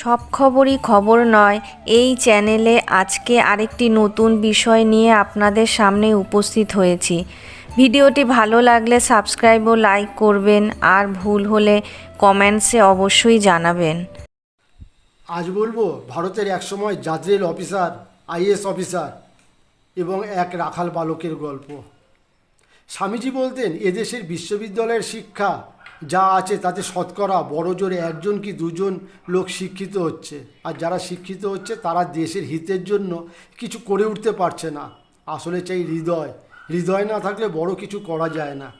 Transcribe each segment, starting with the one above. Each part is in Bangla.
সব খবরই খবর নয়, এই চ্যানেলে আজকে আরেকটি নতুন বিষয় নিয়ে আপনাদের সামনে উপস্থিত হয়েছি। ভিডিওটি ভালো লাগলে সাবস্ক্রাইব ও লাইক করবেন আর ভুল হলে কমেন্টসে অবশ্যই জানাবেন। আজ বলব, ভারতের একসময় জাজরেল অফিসার, আইএস অফিসার এবং এক রাখাল বালকের গল্প। স্বামীজি বলতেন এদেশের বিশ্ববিদ্যালয়ের শিক্ষা যা আছে তাতে শতকরা বড় জোরে একজন কি দুজন লোক শিক্ষিত হচ্ছে। আর যারা শিক্ষিত হচ্ছে তারা দেশের হিতের জন্য কিছু করে উঠতে পারছে না। আসলে চাই হৃদয়। হৃদয় না থাকলে বড় কিছু করা যায় না।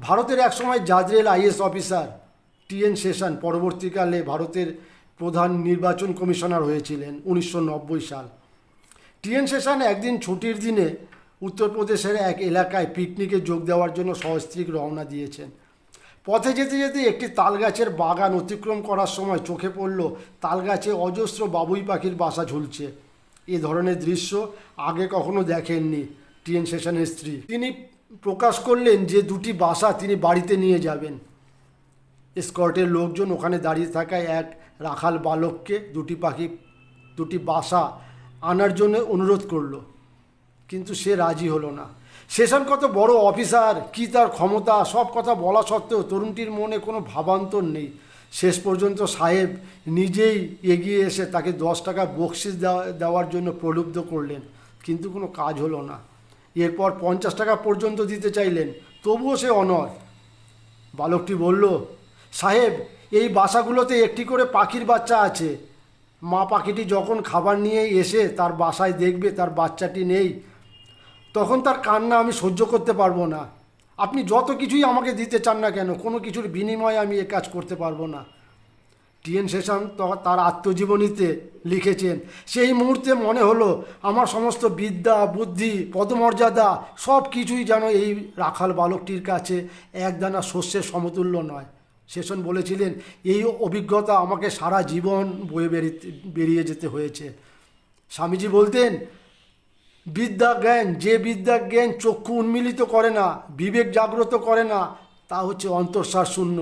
ভারতের একসময় জাজরেল আইএস অফিসার টিএন সেশন পরবর্তীকালে ভারতের প্রধান নির্বাচন কমিশনার হয়েছিলেন উনিশশো নব্বই সাল। টিএন সেশন একদিন ছুটির দিনে উত্তরপ্রদেশের এক এলাকায় পিকনিকে যোগ দেওয়ার জন্য সস্ত্রীক রওনা দিয়েছেন। পথে যেতে যেতে একটি তালগাছের বাগান অতিক্রম করার সময় চোখে পড়ল, তালগাছে অজস্র বাবুই পাখির বাসা ঝুলছে। এ ধরনের দৃশ্য আগে কখনো দেখেননি টিএন সেশনের স্ত্রী। তিনি প্রকাশ করলেন যে দুটি বাসা তিনি বাড়িতে নিয়ে যাবেন। স্কটের লোকজন ওখানে দাঁড়িয়ে থাকায় এক রাখাল বালককে দুটি পাখি, দুটি বাসা আনার জন্য অনুরোধ করল। কিন্তু সে রাজি হলো না। সেশন কত বড় অফিসার, কি তার ক্ষমতা, সব কথা বলা সত্ত্বেও তরুণটির মনে কোনো ভাবান্তর নেই। শেষ পর্যন্ত সাহেব নিজেই এগিয়ে এসে তাকে দশ টাকা বকশিস দেওয়া, দেওয়ার জন্য প্রলুব্ধ করলেন, কিন্তু কোনো কাজ হলো না। এরপর পঞ্চাশ টাকা পর্যন্ত দিতে চাইলেন, তবুও সে অনর বালকটি বলল, সাহেব, এই বাসাগুলোতে একটি করে পাখির বাচ্চা আছে। মা পাখিটি যখন খাবার নিয়ে এসে তার বাসায় দেখবে তার বাচ্চাটি নেই তখন তার কান্না আমি সহ্য করতে পারব না। আপনি যত কিছুই আমাকে দিতে চান না কেন, কোনো কিছুর বিনিময়ে আমি এ কাজ করতে পারব না। টিএন শেষান তার আত্মজীবনীতে লিখেছেন, সেই মুহূর্তে মনে হলো আমার সমস্ত বিদ্যা, বুদ্ধি, পদমর্যাদা সব কিছুই যেন এই রাখাল বালকটির কাছে একদানা শস্যের সমতুল্য নয়। শেষন বলেছিলেন, এই অভিজ্ঞতা আমাকে সারা জীবন বয়ে বেরিয়ে বেরিয়ে যেতে হয়েছে। স্বামীজি বলতেন বিদ্যা জ্ঞান, যে বিদ্যা জ্ঞান চক্ষু উন্মিলিত করে না, বিবেক জাগ্রত করে না, তা হচ্ছে অন্তঃসার শূন্য।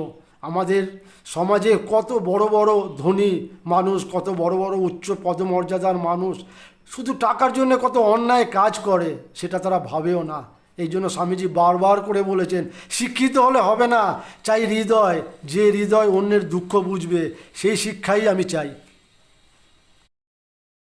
আমাদের সমাজে কত বড় বড় ধনী মানুষ, কত বড় বড় উচ্চ পদমর্যাদার মানুষ, শুধু টাকার জন্য কত অন্যায় কাজ করে, সেটা তারা ভাবেও না। এই জন্য স্বামীজি বারবার করে বলেছেন, শিক্ষিত হলে হবে না, চাই হৃদয়, যে হৃদয় অন্যের দুঃখ বুঝবে, সেই শিক্ষাই আমি চাই।